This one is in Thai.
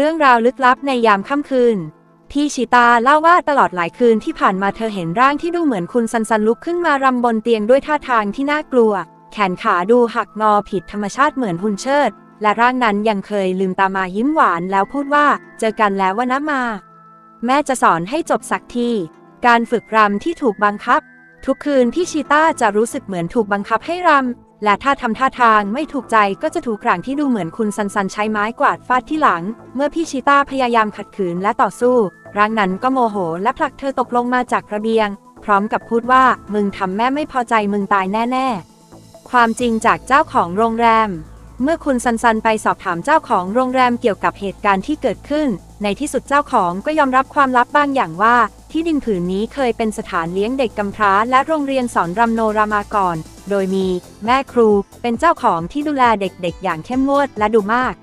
เรื่องราวลึกลับในยามค่ำคืน พี่ชิตาเล่าว่าตลอดหลายคืนที่ผ่านมาเธอเห็นร่างที่ดูเหมือนคุณซันซันลุกขึ้นมารำบนเตียงด้วยท่าทางที่น่ากลัว แขนขาดูหักงอผิดธรรมชาติเหมือนหุ่นเชิด และร่างนั้นยังเคยลืมตามายิ้มหวานแล้วพูดว่า เจอกันแล้ววะนะมา แม่จะสอนให้จบสักที การฝึกรำที่ถูกบังคับ ทุกคืนพี่ชีต้าจะรู้สึกเหมือนถูกบังคับให้รำ และถ้าทำท่าทางไม่ถูกใจก็จะถูกกลางที่ดูเหมือนคุณซันซันใช้ไม้กวาดฟาดที่หลัง เมื่อพี่ชีต้าพยายามขัดขืนและต่อสู้ร่างนั้นก็โมโหและผลักเธอตกลงมาจากระเบียง พร้อมกับพูดว่ามึงทำแม่ไม่พอใจมึงตายแน่ ๆ ความจริงจากเจ้าของโรงแรม เมื่อคุณซันซันไปสอบถามเจ้าของโรงแรมเกี่ยวกับเหตุการณ์ที่เกิดขึ้น ในที่สุดเจ้าของก็ยอมรับความลับบางอย่างว่า ที่ดินผืนนี้เคยเป็นสถานเลี้ยงเด็กกำพร้า และโรงเรียนสอนรำโนรามาก่อน โดยมี แม่ครู เป็นเจ้าของที่ดูแลเด็กๆ อย่างเข้มงวดและดูมาก